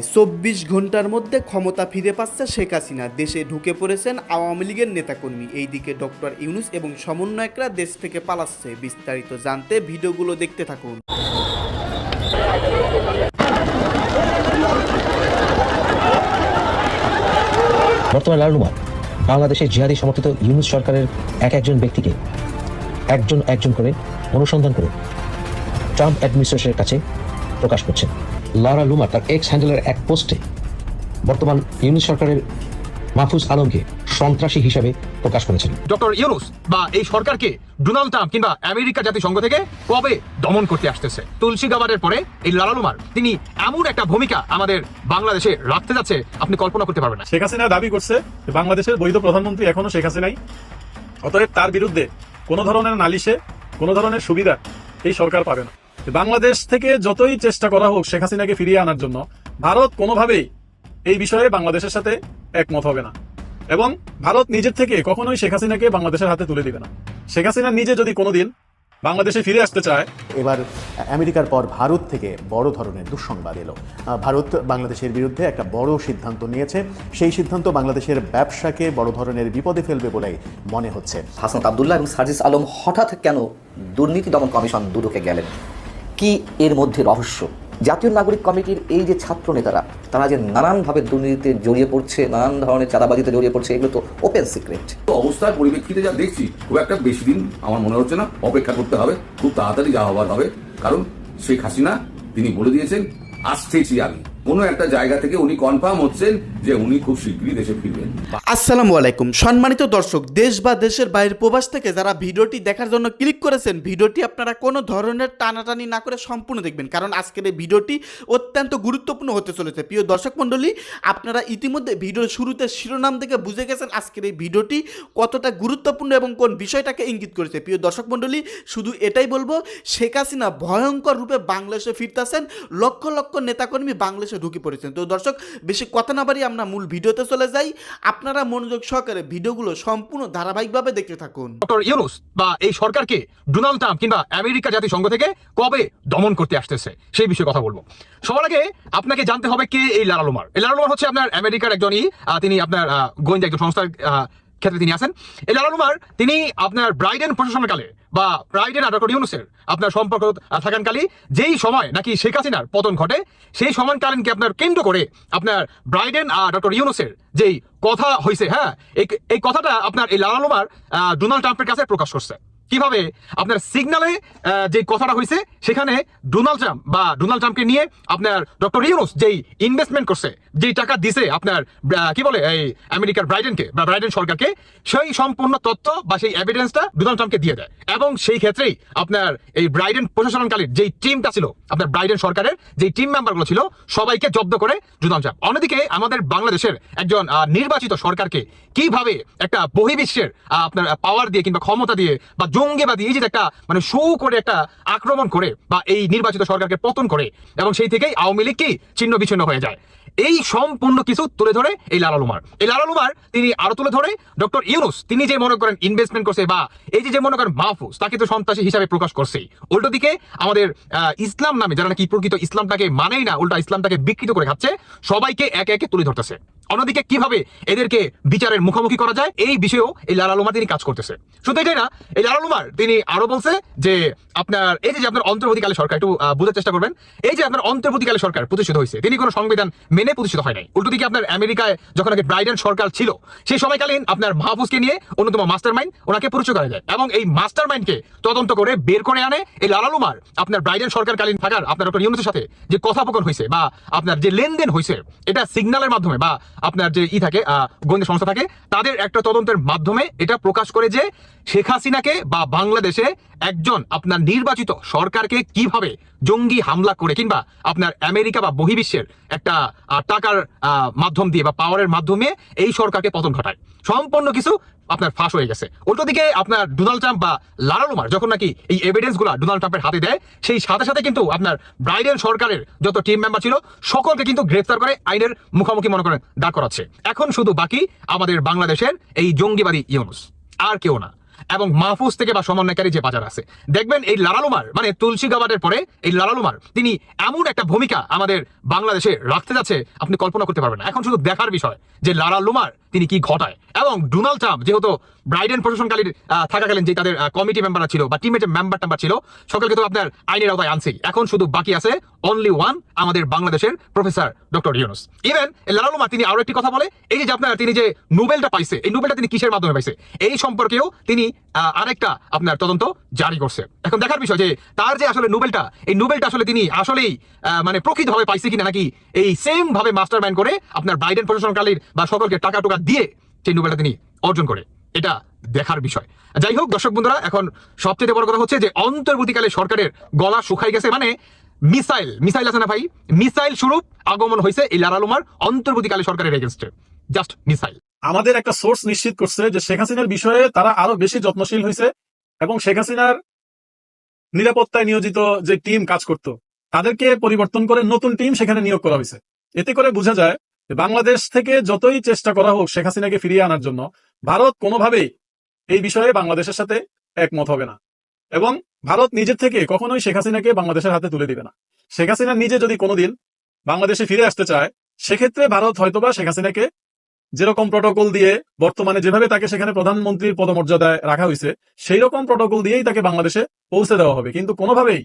প্রায় চব্বিশ ঘণ্টার মধ্যে ক্ষমতা ফিরে পাচ্ছে শেখ হাসিনা। দেশে ঢুকে পড়েছেন আওয়ামী লীগের নেতাকর্মী। এইদিকে ডক্টর ইউনুস এবং সমন্বয়করা দেশ থেকে পালাচ্ছে। বিস্তারিত জানতে ভিডিওগুলো দেখতে থাকুন। বর্তমানে লালনুমা বাংলাদেশের জিহাদি সমর্থিত ইউনুস সরকারের এক একজন ব্যক্তিকে একজন একজন করে অনুসন্ধান করে ট্রাম্প অ্যাডমিনিস্ট্রেশনের কাছে প্রকাশ করছেন। লারা লুমা তার এক্স হ্যান্ডেলের এক পোস্টে বর্তমান ইউনুস সরকারের মাহফুজ আলমকে সন্ত্রাসী হিসাবে প্রকাশ করেছেন। ডক্টর ইউনুস বা এই সরকারকে ডোনাল্ড ট্রাম্প কিংবা আমেরিকা জাতিসংঘ থেকে কবে দমন করতে আসতেছে? তুলসী গাবারের পরে এই লালালুমার তিনি এমন একটা ভূমিকা আমাদের বাংলাদেশে রাখতে যাচ্ছে আপনি কল্পনা করতে পারবেন না। শেখ হাসিনা দাবি করছে বাংলাদেশের বৈধ প্রধানমন্ত্রী এখনও শেখ হাসিনাই অতএব তার বিরুদ্ধে কোনো ধরনের নালিশে কোনো ধরনের সুবিধা এই সরকার পাবে না। বাংলাদেশ থেকে যতই চেষ্টা করা হোক শেখ হাসিনাকে ফিরিয়ে আনার জন্য ভারত কোনোভাবেই এই বিষয়ে বাংলাদেশের সাথে একমত হবে না। এবং ভারত নিজের থেকে কখনোই শেখ হাসিনাকে বাংলাদেশের হাতে তুলে দিবে না। শেখ হাসিনা নিজে যদি কোনোদিন বাংলাদেশে ফিরে আসতে চায় এবার আমেরিকার পর ভারত থেকে বড় ধরনের দুঃসংবাদ এলো। ভারত বাংলাদেশের বিরুদ্ধে একটা বড় সিদ্ধান্ত নিয়েছে। সেই সিদ্ধান্ত বাংলাদেশের ব্যবসাকে বড় ধরনের বিপদে ফেলবে বলেই মনে হচ্ছে। হাসান আবদুল্লাহ এবং সার্জিস আলম হঠাৎ কেন দুর্নীতি দমন কমিশন দুদকে গেলেন? কি এর মধ্যে রহস্য? জাতীয় নাগরিক কমিটির এই যে ছাত্র নেতারা, তারা যে নানানভাবে দুর্নীতিতে জড়িয়ে পড়ছে, নানান ধরনের চাঁদাবাজিতে জড়িয়ে পড়ছে, এগুলো তো ওপেন সিক্রেট অবস্থার পরিপ্রেক্ষিতে যা দেখছি, খুব একটা বেশি দিন আমার মনে হচ্ছে না, অপেক্ষা করতে হবে, খুব তাড়াতাড়ি যা হবার হবে। কারণ শেখ হাসিনা, তিনি বলে দিয়েছেন, আসতেছি আমি। কোনো একটা জায়গা থেকে উনি কনফার্ম হচ্ছেন যে উনি খুব শীঘ্রই আসসালামু আলাইকুম। সম্মানিত দর্শক, দেশ বা দেশের বাইরের প্রবাস থেকে যারা ভিডিওটি দেখার জন্য ক্লিক করেছেন, ভিডিওটি আপনারা কোনো ধরনের টানাটানি না করে সম্পূর্ণ দেখবেন। কারণ আজকের এই ভিডিওটি অত্যন্ত গুরুত্বপূর্ণ হতে চলেছে। প্রিয় দর্শক মণ্ডলী, আপনারা ইতিমধ্যে ভিডিওর শুরুতে শিরোনাম থেকে বুঝে গেছেন আজকের এই ভিডিওটি কতটা গুরুত্বপূর্ণ এবং কোন বিষয়টাকে ইঙ্গিত করেছে। প্রিয় দর্শক মণ্ডলী, শুধু এটাই বলব, শেখ হাসিনা ভয়ঙ্কর রূপে বাংলাদেশে ফিরতেছেন। লক্ষ লক্ষ নেতাকর্মী বাংলাদেশে ঢুকে পড়েছেন। তো দর্শক, বেশি কথা না বাড়ি আমরা মূল ভিডিওতে চলে যাই। আপনারা মনোযোগ সহকারে ভিডিওগুলো সম্পূর্ণ ধারাবাহিকভাবে দেখতে থাকুন। ডক্টর ইউনুস বা এই সরকারকে ডোনাল্ড ট্রাম্প কিংবা আমেরিকা জাতিসংঘ থেকে কবে দমন করতে আসতেছে, সেই বিষয়ে কথা বলব। সবার আগে আপনাকে জানতে হবে কে এই লালালুমার এই লালালুমার হচ্ছে আপনার আমেরিকার একজনই তিনি আপনার গোয়েন্দা একজন সংস্থার ক্ষেত্রে তিনি আছেন। এই লালালুমার তিনি আপনার ব্রাইডেন প্রশাসনকালে বা ব্রাইডেন আর ইউনুসের আপনার সম্পর্ক থাকানকালে যেই সময় নাকি শেখ হাসিনার পতন ঘটে সেই সময়কালীনকে আপনার কেন্দ্র করে আপনার ব্রাইডেন আর ডক্টর ইউনুসের যেই কথা হয়েছে হ্যাঁ এই কথাটা আপনার এই লালালুমার আহ, ডোনাল্ড ট্রাম্পের কাছে প্রকাশ করছে। কীভাবে আপনার সিগনালে যে কথাটা হয়েছে সেখানে ডোনাল্ড ট্রাম্প বা ডোনাল্ড ট্রাম্পকে নিয়ে আপনার ডক্টর ইউনুস যেই ইনভেস্টমেন্ট করছে যেই টাকা দিছে আপনার কি বলে, এই আমেরিকার ব্রাইডেনকে বা ব্রাইডেন সরকারকে, সেই সম্পূর্ণ তথ্য বা সেই এভিডেন্সটা ডোনাল্ড ট্রাম্পকে দিয়ে দেয়। এবং সেই ক্ষেত্রেই আপনার এই ব্রাইডেন প্রশাসনকালীন যেই টিমটা ছিল, আপনার ব্রাইডেন সরকারের যেই টিম মেম্বারগুলো ছিল, সবাইকে জব্দ করে ডোনাল্ড ট্রাম্প অন্যদিকে আমাদের বাংলাদেশের একজন নির্বাচিত সরকারকে কীভাবে একটা বহির্বিশ্বের আপনার পাওয়ার দিয়ে কিংবা ক্ষমতা দিয়ে বা জঙ্গিবাদী, এই যে একটা মানে শো করে একটা আক্রমণ করে বা এই নির্বাচিত সরকারকে পতন করে, এবং সেই থেকেই আওয়ামী লীগ কি ছিন্ন বিচ্ছিন্ন হয়ে যায়। এই সম্পূর্ণ কিছু তুলে ধরে এই লালালুমার এই লালালুমার তিনি আরও তুলে ধরে ডক্টর ইউনুস। তিনি যে মনে করেন ইনভেস্টমেন্ট করছে বা এই যে মনে করেন মাহফুজ, তাকে তো সন্ত্রাসী হিসাবে প্রকাশ করছে উল্টো দিকে আমাদের ইসলাম নামে যারা নাকি প্রকৃত ইসলামটাকে মানেই না, উল্টা ইসলামটাকে বিকৃত করে খাচ্ছে, সবাইকে একে একে তুলে ধরতেছে। অন্যদিকে কীভাবে এদেরকে বিচারের মুখোমুখি করা যায়, এই বিষয়েও এই লালালুমা তিনি কাজ করতেছে। শুধু এটাই না, এই লালালুমার তিনি আরও বলছে যে আপনার, এই যে আপনার অন্তর্বর্তীকালে সরকার, একটু বোঝার চেষ্টা করবেন। এই যে আপনার অন্তর্বর্তীকালে সরকার প্রতিষ্ঠিত হয়েছে, তিনি কোনো সংবিধান মেনে প্রতিষ্ঠিত হয় নাই। উল্টো দিকে আপনার আমেরিকায় যখন আগে ব্রাইডেন সরকার ছিল, সেই সময়কালীন আপনার মাহফুজকে নিয়ে অন্যতম মাস্টার মাইন্ড ওনাকে পরিচয় করা যায়। এবং এই মাস্টার মাইন্ডকে তদন্ত করে বের করে আনে এই লালালুমার আপনার ব্রাইডেন সরকারকালীন থাকার আপনার ডক্টর ইউনুসের সাথে যে কথোপকথন হয়েছে বা আপনার যে লেনদেন হয়েছে, এটা সিগন্যালের মাধ্যমে বা আপনার যে ই থাকে গোয়েন্দা সংস্থা থাকে, তাদের একটা তদন্তের মাধ্যমে এটা প্রকাশ করে যে শেখ হাসিনাকে বা বাংলাদেশে একজন আপনার নির্বাচিত সরকারকে কীভাবে জঙ্গি হামলা করে কিংবা আপনার আমেরিকা বা বহির্বিশ্বের একটা টাকার মাধ্যম দিয়ে বা পাওয়ারের মাধ্যমে এই সরকারকে পতন ঘটায়। সম্পূর্ণ কিছু আপনার ফাঁস হয়ে গেছে। উল্টো দিকে আপনার ডোনাল্ড ট্রাম্প বা লালালুমার যখন নাকি এই এভিডেন্সগুলা ডোনাল্ড ট্রাম্পের হাতে দেয়, সেই সাথে সাথে কিন্তু আপনার ব্রাইডেন সরকারের যত টিম মেম্বার ছিল, সকলকে কিন্তু গ্রেফতার করে আইনের মুখোমুখি মনে করেন। দাঁড় করাচ্ছে। এখন শুধু বাকি আমাদের বাংলাদেশের এই জঙ্গিবাদী ইউনুস, আর কেউ না। এবং মাহফুজ থেকে বা সমন্বয়কারী যে বাজার আছে। দেখবেন এই লালালুমার মানে তুলসী গাবাটের পরে এই লালালুমার তিনি এমন একটা ভূমিকা আমাদের বাংলাদেশে রাখতে যাচ্ছে, আপনি কল্পনা করতে পারবেন না। এখন শুধু দেখার বিষয় যে লালালুমার তিনি কি ঘটায় এবং ডোনাল্ড ট্রাম্প, যেহেতু ব্রাইডেন প্রশাসনকালীন থাকাকালীন যে তাদের কমিটি মেম্বার ছিল বা টিমের যে মেম্বার টেম্বার ছিল, সকলকে তো আপনার আইনের আওতায় আনছি এখন শুধু বাকি আছে অনলি ওয়ান আমাদের বাংলাদেশের প্রফেসর ডক্টর ইউনুস ইভেন লালালুমা তিনি আরও একটি কথা বলে, এই যে আপনার, তিনি যে নোবেলটা পাইছে, এই নোবেলটা তিনি কিসের মাধ্যমে পাইছে? এই সম্পর্কেও তিনি আরেকটা আপনার তদন্ত জারি করছে। এখন দেখার বিষয় যে তার যে আসলে নোবেলটা এই নোবেলটা আসলে তিনি আসলেই মানে প্রকৃতভাবে পাইছে কিনা নাকি, এই সেম ভাবে মাস্টার মাইন্ড করে আপনার বাইডেন প্রশাসনকালীন বা সকলকে টাকা টুকা দিয়ে সেই নোবেলটা তিনি অর্জন করে। এটা দেখার বিষয়। যাই হোক, দর্শক বন্ধুরা, এখন সবচেয়ে বড় কথা হচ্ছে যে অন্তর্বর্তীকালে সরকারের গলা শুকাই গেছে মানে মিসাইল। মিসাইল আছে না ভাই? মিসাইল স্বরূপ আগমন হয়েছে এই লারালুমার অন্তর্বর্তীকালে সরকারের এগেনস্টে জাস্ট মিসাইল। আমাদের একটা সোর্স নিশ্চিত করছে যে শেখ হাসিনার বিষয়ে তারা আরও বেশি যত্নশীল হয়েছে এবং শেখ হাসিনার নিরাপত্তায় নিয়োজিত যে টিম কাজ করত, তাদেরকে পরিবর্তন করে নতুন টিম সেখানে নিয়োগ করা হয়েছে। এতে করে বোঝা যায় বাংলাদেশ থেকে যতই চেষ্টা করা হোক শেখ হাসিনাকে ফিরিয়ে আনার জন্য, ভারত কোনোভাবেই এই বিষয়ে বাংলাদেশের সাথে একমত হবে না। এবং ভারত নিজের থেকে কখনোই শেখ হাসিনাকে বাংলাদেশের হাতে তুলে দিবে না। শেখ হাসিনা নিজে যদি কোনোদিন বাংলাদেশে ফিরে আসতে চায়, সেক্ষেত্রে ভারত হয়তোবা শেখ হাসিনাকে যেরকম প্রটোকল দিয়ে বর্তমানে যেভাবে তাকে সেখানে প্রধানমন্ত্রীর পদমর্যাদায় রাখা হয়েছে সেই রকম প্রটোকল দিয়েই তাকে বাংলাদেশে পৌঁছে দেওয়া হবে। কিন্তু কোনোভাবেই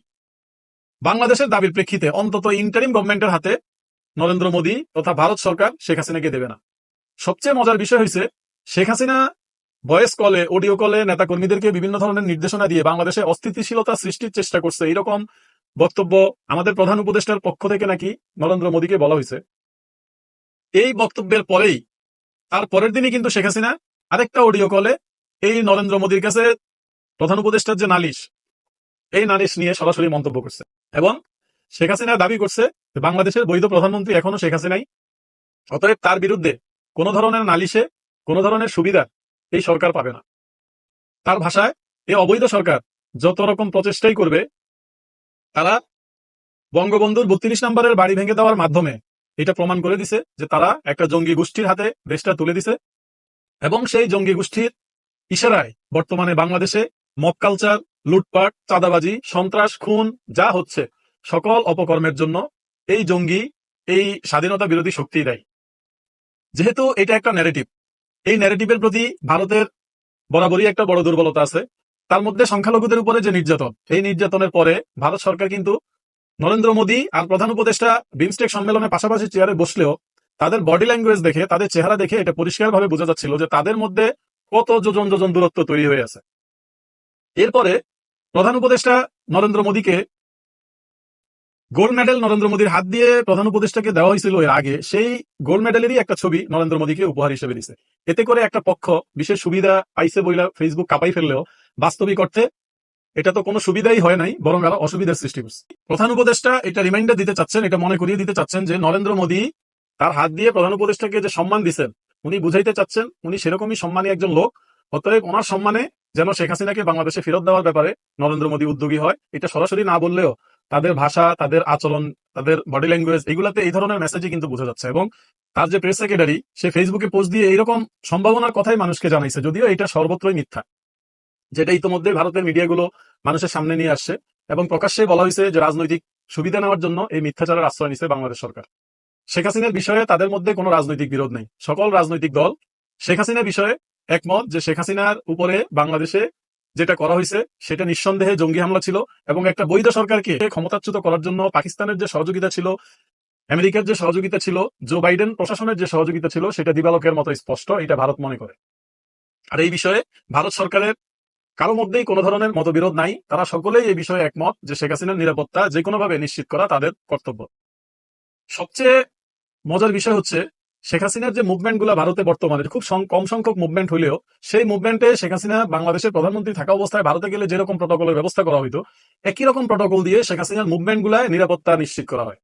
বাংলাদেশের দাবির প্রেক্ষিতে অন্তত ইন্টারিম গভর্নমেন্টের হাতে নরেন্দ্র মোদী তথা ভারত সরকার শেখ হাসিনাকে দেবে না। সবচেয়ে মজার বিষয় হয়েছে শেখ হাসিনা ভয়েস কলে, অডিও কলে নেতাকর্মীদেরকে বিভিন্ন ধরনের নির্দেশনা দিয়ে বাংলাদেশে অস্থিতিশীলতা সৃষ্টির চেষ্টা করছে। এরকম বক্তব্য আমাদের প্রধান উপদেষ্টার পক্ষ থেকে নাকি নরেন্দ্র মোদীকে বলা হয়েছে এই বক্তব্যের পরেই, তার পরের দিনই কিন্তু শেখ হাসিনা আরেকটা অডিও কলে এই নরেন্দ্র মোদীর কাছে প্রধান উপদেষ্টার যে নালিশ, এই নালিশ নিয়ে সরাসরি মন্তব্য করছে। এবং শেখ হাসিনা দাবি করছে বাংলাদেশের বৈধ প্রধানমন্ত্রী এখনও শেখ হাসিনাই। অতএব তার বিরুদ্ধে কোনো ধরনের নালিশে, কোনো ধরনের সুবিধা এই সরকার পাবে না। তার ভাষায় এই অবৈধ সরকার যত রকম প্রচেষ্টাই করবে, তারা বঙ্গবন্ধুর বত্রিশ নম্বরের বাড়ি ভেঙে দেওয়ার মাধ্যমে এটা প্রমাণ করে দিছে যে তারা একটা জঙ্গি গোষ্ঠীর হাতে দেশটা তুলে দিছে এবং সেই জঙ্গি গোষ্ঠীর ইশারায় বর্তমানে বাংলাদেশে মব কালচার, লুটপাট, চাঁদাবাজি, সন্ত্রাস, খুন যা হচ্ছে সকল অপকর্মের জন্য এই জঙ্গি এই স্বাধীনতা বিরোধী শক্তি দেয়। যেহেতু এটা একটা ন্যারেটিভ এই ন্যারেটিভের প্রতি ভারতের বরাবরই একটা বড় দুর্বলতা আছে। তার মধ্যে সংখ্যালঘুদের উপরে যে নির্যাতন, এই নির্যাতনের পরে ভারত সরকার কিন্তু নরেন্দ্র মোদী আর প্রধান উপদেষ্টা বিমস্টেক সম্মেলনে পাশাপাশি চেয়ারে বসলেও তাদের বডি ল্যাঙ্গুয়েজ দেখে, তাদের চেহারা দেখে এটা পরিষ্কারভাবে বোঝা যাচ্ছিল যে তাদের মধ্যে কত যোজন যোজন দূরত্ব তৈরি হয়ে আছে। এরপরে প্রধান উপদেষ্টা নরেন্দ্র মোদীকে গোল্ড মেডেল নরেন্দ্র মোদীর হাত দিয়ে প্রধান উপদেষ্টাকে দেওয়া হয়েছিল এর আগে, সেই গোল্ড মেডেলেরই একটা ছবি নরেন্দ্র মোদীকে উপহার হিসেবে দিছে। এতে করে একটা পক্ষ বিশেষ সুবিধা পাইছে বইলা ফেসবুক কাপাই ফেললেও বাস্তবিক অর্থে এটা তো কোনো সুবিধাই হয় নাই, বরং আরও অসুবিধার সৃষ্টি করছে। প্রধান উপদেষ্টা এটা রিমাইন্ডার দিতে চাচ্ছেন, এটা মনে করিয়ে দিতে চাচ্ছেন যে নরেন্দ্র মোদী তার হাত দিয়ে প্রধান উপদেষ্টাকে যে সম্মান দিচ্ছেন উনি বুঝাইতে চাচ্ছেন উনি সেরকমই সম্মানী একজন লোক, অতএব ওনার সম্মানে যেন শেখ হাসিনাকে বাংলাদেশে ফেরত দেওয়ার ব্যাপারে নরেন্দ্র মোদী উদ্যোগী হয়, এটা সরাসরি না বললেও তাদের ভাষা, তাদের আচরণ, তাদের বডি ল্যাঙ্গুয়েজ এগুলাতে এই ধরনের মেসেজই কিন্তু বোঝা যাচ্ছে এবং তার যে প্রেস সেক্রেটারি সে ফেসবুকে পোস্ট দিয়ে এইরকম সম্ভাবনার কথাই মানুষকে জানাইছে, যদিও এটা সর্বত্রই মিথ্যা, যেটা ইতিমধ্যে ভারতের মিডিয়াগুলো মানুষের সামনে নিয়ে আসছে এবং প্রকাশ্যে বলা হয়েছে যে রাজনৈতিক সুবিধা নেওয়ার জন্য এই মিথ্যাচারের আশ্রয় নিচ্ছে বাংলাদেশ সরকার। শেখ হাসিনার বিষয়ে তাদের মধ্যে কোনো রাজনৈতিক বিরোধ নেই। সকল রাজনৈতিক দল শেখ হাসিনার বিষয়ে একমত যে শেখ হাসিনার উপরে বাংলাদেশে যেটা করা হয়েছে, সেটা নিঃসন্দেহে জঙ্গি হামলা ছিল এবং একটা বৈধ সরকারকে ক্ষমতাচ্যুত করার জন্য পাকিস্তানের যে সহযোগিতা ছিল, আমেরিকার যে সহযোগিতা ছিল, জো বাইডেন প্রশাসনের যে সহযোগিতা ছিল, সেটা দিবালকের মতো স্পষ্ট, এটা ভারত মনে করে। আর এই বিষয়ে ভারত সরকারের কারও মধ্যেই কোনো ধরনের মতবিরোধ নাই। তারা সকলেই এই বিষয়ে একমত যে শেখ হাসিনার নিরাপত্তা যে কোনোভাবে নিশ্চিত করা তাদের কর্তব্য। সবচেয়ে মজার বিষয় হচ্ছে শেখ হাসিনার যে মুভমেন্টগুলা ভারতে বর্তমানে, খুব কম সংখ্যক মুভমেন্ট হলেও সেই মুভমেন্টে শেখ হাসিনা বাংলাদেশের প্রধানমন্ত্রী থাকা অবস্থায় ভারতে গেলে যেরকম প্রটোকলের ব্যবস্থা করা হইতো, একই রকম প্রটোকল দিয়ে শেখ হাসিনার মুভমেন্ট গুলায় নিরাপত্তা নিশ্চিত করা হয়।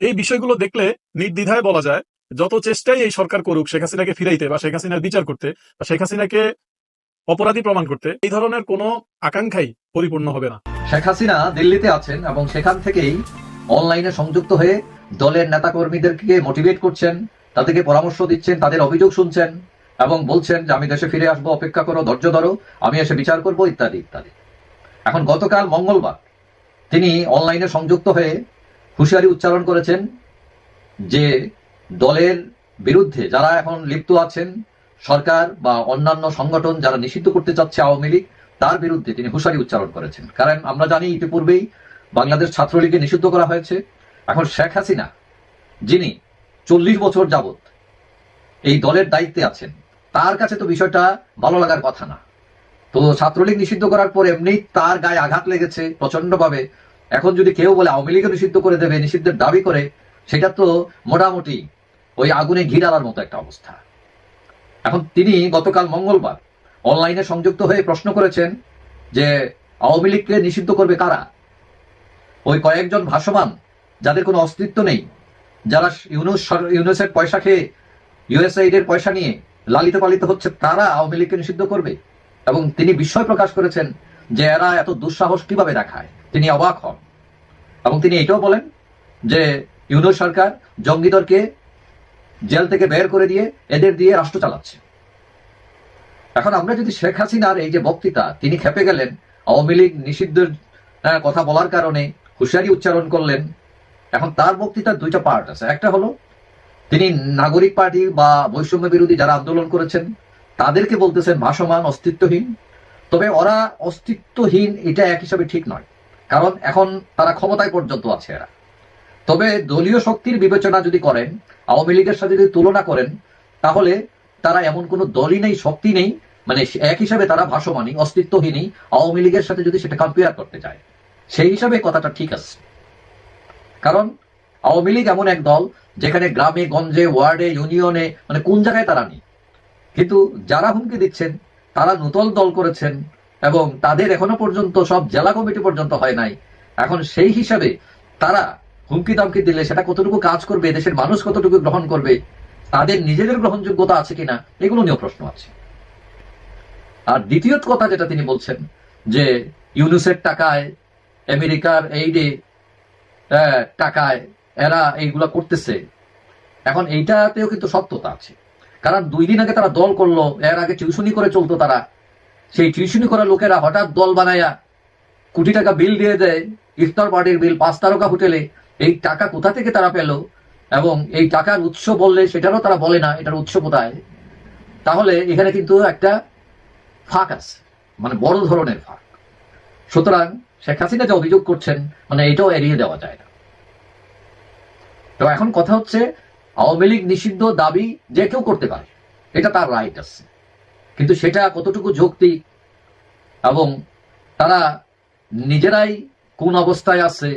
এই বিষয়গুলো দেখলে নির্দ্বিধায় বলা যায়, যত চেষ্টাই এই সরকার করুক, শেখ হাসিনাকে ফিরাইতে বা শেখ হাসিনার বিচার করতে বা শেখ হাসিনাকে অপরাধী প্রমাণ করতে, এই ধরনের কোনো আকাঙ্ক্ষাই পরিপূর্ণ হবে না। শেখ হাসিনা দিল্লিতে আছেন এবং সেখান থেকেই অনলাইনে সংযুক্ত হয়ে দলের নেতাকর্মীদেরকে মোটিভেট করছেন। তাদেরকে পরামর্শ দিচ্ছেন, তাদের অভিযোগ শুনছেন এবং বলছেন যে, আমি দেশে ফিরে আসব, অপেক্ষা করো, ধৈর্য ধরো, আমি এসে বিচার করব, ইত্যাদি ইত্যাদি। এখন গতকাল মঙ্গলবার তিনি অনলাইনে সংযুক্ত হয়ে হুঁশিয়ারি উচ্চারণ করেছেন যে, দলের বিরুদ্ধে যারা এখন লিপ্ত আছেন, সরকার বা অন্যান্য সংগঠন যারা নিষিদ্ধ করতে চাচ্ছে আওয়ামী লীগ, তার বিরুদ্ধে তিনি হুঁশিয়ারি উচ্চারণ করেছেন। কারণ আমরা জানি ইতিপূর্বেই বাংলাদেশ ছাত্রলীগকে নিষিদ্ধ করা হয়েছে। এখন শেখ হাসিনা, যিনি চল্লিশ বছর যাবত এই দলের দায়িত্বে আছেন। তার কাছে তো বিষয়টা ভালো লাগার কথা না। তো ছাত্রলীগ নিষিদ্ধ করার পর এমনি তার গায়ে আঘাত লেগেছে প্রচন্ডভাবে এখন যদি কেউ বলে আওয়ামী লীগও নিষিদ্ধ করে দেবে, নিষিদ্ধের দাবি করে, সেটা তো মোটামুটি ওই আগুনে ঘি ডালার মতো একটা অবস্থা। এখন তিনি গতকাল মঙ্গলবার অনলাইনে সংযুক্ত হয়ে প্রশ্ন করেছেন যে আওয়ামী লীগকে নিষিদ্ধ করবে কারা? ওই কয়েকজন ভাসমান যাদের কোনো অস্তিত্ব নেই যারা ইউনুস সর- ইউনুসের পয়সা খেয়ে ইউএসআইড এর পয়সা নিয়ে লালিত পালিত হচ্ছে, তারা আওয়ামী লীগকে নিষিদ্ধ করবে। এবং তিনি বিস্ময় প্রকাশ করেছেন যে এরা এত দুঃসাহস কীভাবে দেখায়। তিনি অবাক হন। এবং তিনি এটাও বলেন যে ইউনুস সরকার জঙ্গিদরকে জেল থেকে বের করে দিয়ে এদের দিয়ে রাষ্ট্র চালাচ্ছে। এখন আমরা যদি শেখ হাসিনার এই যে বক্তৃতা, তিনি খেপে গেলেন, আওয়ামী লীগ নিষিদ্ধের কথা বলার কারণে হুঁশিয়ারি উচ্চারণ করলেন এখন তার বক্তৃতার দুইটা পার্ট আছে। একটা হলো, তিনি নাগরিক পার্টি বা বৈষম্য বিরোধী যারা আন্দোলন করেছেন, তাদেরকে বলতেছেন ভাসমান, অস্তিত্বহীন। তবে ওরা অস্তিত্বহীন এটা এক হিসাবে ঠিক নয়, কারণ এখন তারা ক্ষমতায় পর্যন্ত আছে এরা। তবে দলীয় শক্তির বিবেচনা যদি করেন, আওয়ামী লীগের সাথে যদি তুলনা করেন, তাহলে তারা এমন কোনো দলই নেই, শক্তি নেই মানে এক হিসাবে তারা ভাসমানই, অস্তিত্বহীনই, আওয়ামী লীগের সাথে যদি সেটা কম্পেয়ার করতে চায় সেই হিসাবে কথাটা ঠিক আছে। কারণ আওয়ামী লীগ এমন এক দল যেখানে গ্রামে, গঞ্জে, ওয়ার্ডে, ইউনিয়নে মানে কোন জায়গায় তারা নেই। কিন্তু যারা হুমকি দিচ্ছেন, তারা নূতন দল করেছেন এবং তাদের এখনও পর্যন্ত সব জেলা কমিটি পর্যন্ত হয় নাই। এখন সেই হিসাবে তারা হুমকি দামকি দিলে সেটা কতটুকু কাজ করবে, দেশের মানুষ কতটুকু গ্রহণ করবে, তাদের নিজেদের গ্রহণযোগ্যতা আছে কিনা, এগুলো নিয়েও প্রশ্ন আছে। আর দ্বিতীয় কথা যেটা তিনি বলছেন যে, ইউনুসের টাকায় আমেরিকার এইডে টাকায় এরা এইগুলা করতেছে। এখন এইটাতেও কিন্তু সত্যতা আছে। কারণ দুই দিন আগে তারা দল করল, এর আগে টিউশনি করে চলতো তারা। সেই টিউশনি করা লোকেরা হঠাৎ দল বানায়া কোটি টাকা বিল দিয়ে দেয়, ইফতার পার্টির বিল, পাঁচ তারকা হোটেলে। এই টাকা কোথা থেকে তারা পেল? এবং এই টাকার উৎস বললে সেটারও তারা বলে না, এটার উৎস কোথায়? তাহলে এখানে কিন্তু একটা ফাঁক আছে মানে বড় ধরনের ফাঁক। সুতরাং শেখ হাসিনা যে অভিযোগ করছেন মানে এটাও এড়িয়ে দেওয়া যায় না। তো এখন কথা হচ্ছে, আওয়ামী লীগ নিষিদ্ধ দাবি যে কেউ করতে পারে, এটা তার রাইট আছে। কিন্তু সেটা কতটুকু যৌক্তিক এবং তারা নিজেরাই কোন অবস্থায় আছে,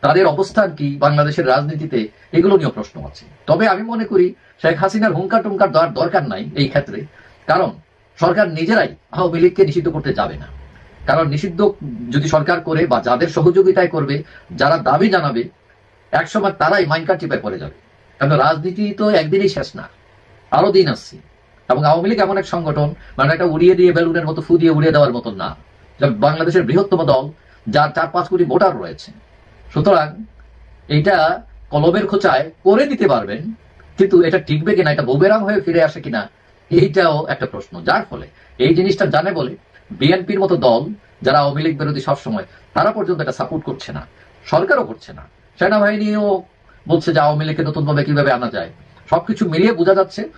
তাদের অবস্থান কি, বাংলাদেশের রাজনীতিতে, এগুলো নিয়েও প্রশ্ন আছে। তবে আমি মনে করি, শেখ হাসিনার হুঙ্কার টুঙ্কার দরকার নাই এই ক্ষেত্রে। কারণ সরকার নিজেরাই আওয়ামী লীগকে নিষিদ্ধ করতে যাবে না। কারণ নিষিদ্ধ যদি সরকার করে বা যাদের সহযোগিতায় করবে, যারা দাবি জানাবে, একসময় তারাই মাইনকার টিপে পড়ে যাবে। কারণ রাজনীতি তো একদিনই শেষ না। আরও দিন আসছে। এবং আওয়ামী লীগ এমন এক সংগঠন মানে একটা উড়িয়ে দিয়ে বেলুনের মতো ফু দিয়ে উড়িয়ে দেওয়ার মতন না। বাংলাদেশের বৃহত্তম দল, যার চার পাঁচ কোটি ভোটার রয়েছে। সুতরাং এটা কলমের খোঁচায় করে দিতে পারবেন, কিন্তু এটা টিকবে কিনা, এটা বুবেরাং হয়ে ফিরে আসে কিনা, এইটাও একটা প্রশ্ন। যার ফলে এই জিনিসটা জানে বলে বিএনপির মতো দল যারা আওয়ামী লীগ বিরোধী সবসময়, তারা পর্যন্ত এটা সাপোর্ট করছে না। সরকারও করছে না। সেনাবাহিনীও বলছে যে আওয়ামী লীগকে নতুনভাবে কীভাবে আনা যায়। সবকিছু মিলিয়ে বোঝা যাচ্ছে,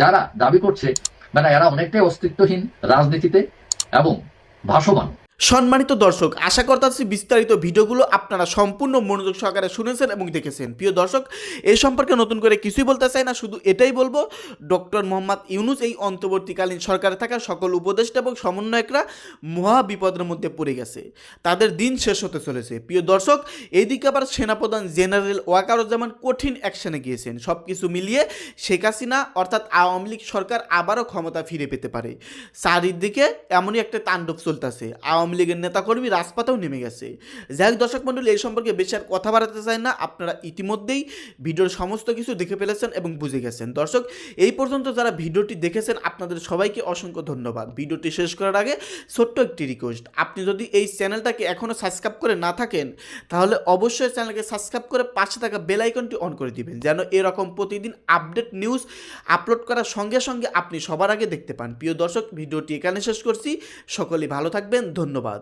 যারা দাবি করছে মানে এরা অনেকটাই অস্তিত্বহীন রাজনীতিতে এবং ভাসমান। সম্মানিত দর্শক, আশা করতেছি বিস্তারিত ভিডিওগুলো আপনারা সম্পূর্ণ মনোযোগ সহকারে শুনেছেন এবং দেখেছেন। প্রিয় দর্শক এই সম্পর্কে নতুন করে কিছুই বলতে চাই না, শুধু এটাই বলব, ডক্টর মোহাম্মদ ইউনুস এই অন্তর্বর্তীকালীন সরকারে থাকা সকল উপদেষ্টা এবং সমন্বয়করা মহা বিপদের মধ্যে পড়ে গেছে। তাদের দিন শেষ হতে চলেছে। প্রিয় দর্শক, এদিকে আবার সেনাপ্রধান জেনারেল ওয়াকারুজ্জামান কঠিন অ্যাকশনে গিয়েছেন। সব কিছু মিলিয়ে শেখ হাসিনা অর্থাৎ আওয়ামী লীগ সরকার আবারও ক্ষমতা ফিরে পেতে পারে। চারিদিকে এমনই একটা তাণ্ডব চলতেছে। আওয়ামী আওয়ামী লীগের নেতাকর্মী রাজপাতেও নেমে গেছে। যাই দর্শক মণ্ডলী, এই সম্পর্কে বেশি আর কথা বাড়াতে চাই না। আপনারা ইতিমধ্যেই ভিডিওর সমস্ত কিছু দেখে ফেলেছেন এবং বুঝে গেছেন। দর্শক, এই পর্যন্ত যারা ভিডিওটি দেখেছেন, আপনাদের সবাইকে অসংখ্য ধন্যবাদ। ভিডিওটি শেষ করার আগে ছোট্ট একটি রিকোয়েস্ট আপনি যদি এই চ্যানেলটাকে এখনও সাবস্ক্রাইব করে না থাকেন, তাহলে অবশ্যই চ্যানেলকে সাবস্ক্রাইব করে পাশে থাকা বেল আইকনটি অন করে দিবেন, যেন এরকম প্রতিদিন আপডেট নিউজ আপলোড করার সঙ্গে সঙ্গে আপনি সবার আগে দেখতে পান। প্রিয় দর্শক, ভিডিওটি এখানে শেষ করছি। সকলেই ভালো থাকবেন। ধন্যবাদ